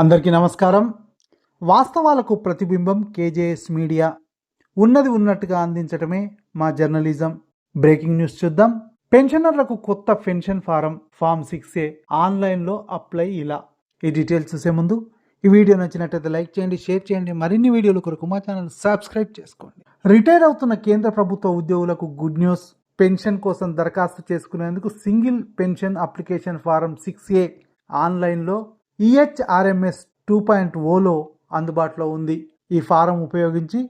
అందరికీ నమస్కారం. వాస్తవాలకు ప్రతిబింబం కేజేఎస్ మీడియా. ఉన్నది ఉన్నట్టుగా అందించటమే మా జర్నలిజం. బ్రేకింగ్ న్యూస్ చూద్దాం. పెన్షనర్లకు కొత్త pension form form six A ఆన్లైన్లో అప్లై ఇలా. ఈ డీటెయిల్స్ చూసే ముందు ఈ వీడియో నచ్చినట్లయితే లైక్ చేయండి షేర్ చేయండి మరిన్ని వీడియోల కొరకు మా ఛానల్ సబ్స్క్రైబ్ చేసుకోండి. రిటైర్ అవుతున్న కేంద్ర ప్రభుత్వ ఉద్యోగులకు గుడ్ న్యూస్. పెన్షన్ కోసం దరఖాస్తు చేసుకునేందుకు single pension application form six A ఆన్లైన్లో ఈహెచ్ఆర్ఎంఎస్ టూ పాయింట్ ఓలో అందుబాటులో ఉంది. ఈ ఫారం ఉపయోగించి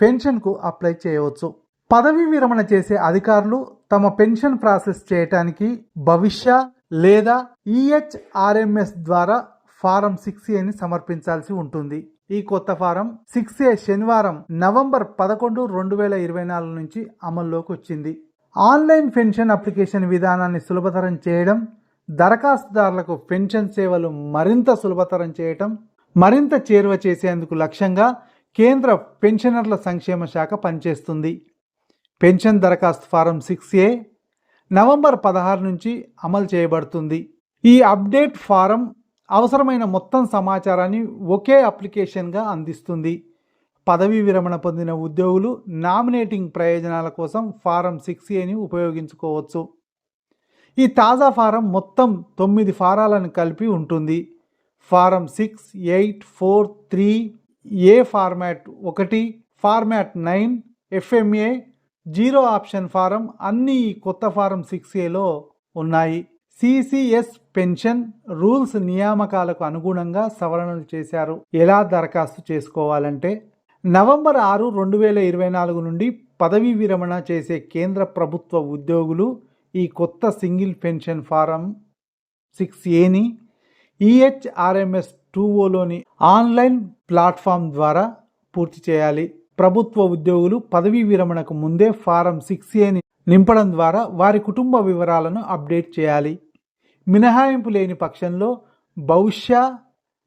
పెన్షన్కు అప్లై చేయవచ్చు. పదవీ విరమణ చేసే అధికారులు తమ పెన్షన్ ప్రాసెస్ చేయటానికి భవిష్య లేదా ఈహెచ్ఆర్ఎంఎస్ ద్వారా ఫారం సిక్స్ ఏని సమర్పించాల్సి ఉంటుంది. ఈ కొత్త ఫారం సిక్స్ ఏ శనివారం నవంబర్ పదకొండు రెండు వేల ఇరవై నాలుగు నుంచి అమల్లోకి వచ్చింది. ఆన్లైన్ పెన్షన్ అప్లికేషన్ విధానాన్ని సులభతరం చేయడం దరఖాస్తుదారులకు పెన్షన్ సేవలు మరింత సులభతరం చేయటం మరింత చేరువ చేసేందుకు లక్ష్యంగా కేంద్ర పెన్షనర్ల సంక్షేమ శాఖ పనిచేస్తుంది. పెన్షన్ దరఖాస్తు ఫారం సిక్స్ ఏ నవంబర్ పదహారు నుంచి అమలు చేయబడుతుంది. ఈ అప్డేట్ ఫారం అవసరమైన మొత్తం సమాచారాన్ని ఒకే అప్లికేషన్గా అందిస్తుంది. పదవీ విరమణ పొందిన ఉద్యోగులు నామినేటింగ్ ప్రయోజనాల కోసం ఫారం సిక్స్ ఏని ఉపయోగించుకోవచ్చు. ఈ తాజా ఫారం మొత్తం తొమ్మిది ఫారాలను కలిపి ఉంటుంది. Form six eight four three A format ఒకటి format nine FMA zero option form అన్ని ఈ కొత్త ఫారం సిక్స్ ఏలో ఉన్నాయి. సిసిఎస్ పెన్షన్ రూల్స్ నియామకాలకు అనుగుణంగా సవరణలు చేశారు. ఎలా దరఖాస్తు చేసుకోవాలంటే నవంబర్ ఆరు రెండు వేల ఇరవై నాలుగు నుండి పదవీ విరమణ చేసే కేంద్ర ప్రభుత్వ ఉద్యోగులు ఈ కొత్త సింగిల్ పెన్షన్ ఫారం సిక్స్ ఏని ఈహెచ్ఆర్ఎంఎస్ టూ ఓలోని ఆన్లైన్ ప్లాట్ఫామ్ ద్వారా పూర్తి చేయాలి. ప్రభుత్వ ఉద్యోగులు పదవీ విరమణకు ముందే ఫారం సిక్స్ ఏని నింపడం ద్వారా వారి కుటుంబ వివరాలను అప్డేట్ చేయాలి. మినహాయింపు లేని పక్షంలో భవిష్య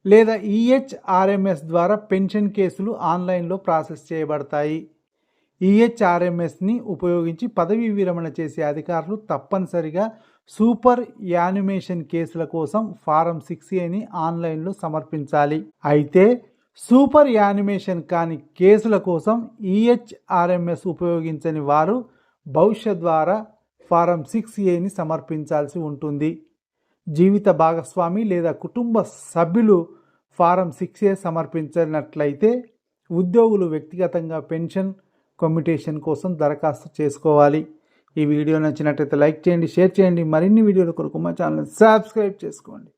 లేదా ఈహెచ్ఆర్ఎంఎస్ ద్వారా పెన్షన్ కేసులు ఆన్లైన్లో ప్రాసెస్ చేయబడతాయి. ఈహెచ్ఆర్ఎంఎస్ని ఉపయోగించి పదవీ విరమణ చేసే అధికారులు తప్పనిసరిగా సూపర్ యానిమేషన్ కేసుల కోసం ఫారం సిక్స్ ఏని ఆన్లైన్లో సమర్పించాలి. అయితే సూపర్ యానిమేషన్ కాని కేసుల కోసం ఈహెచ్ఆర్ఎంఎస్ ఉపయోగించని వారు భవిష్యత్ ద్వారా ఫారం సిక్స్ ఏని సమర్పించాల్సి ఉంటుంది. జీవిత భాగస్వామి లేదా కుటుంబ సభ్యులు ఫారం సిక్స్ ఏ సమర్పించినట్లయితే ఉద్యోగులు వ్యక్తిగతంగా పెన్షన్ కమ్యూటేషన్ కోసం దరఖాస్తు చేసుకోవాలి. ఈ వీడియో నచ్చినట్లయితే లైక్ చేయండి షేర్ చేయండి. మరిన్ని వీడియోల కొరకు మా ఛానల్ సబ్స్క్రైబ్ చేసుకోండి.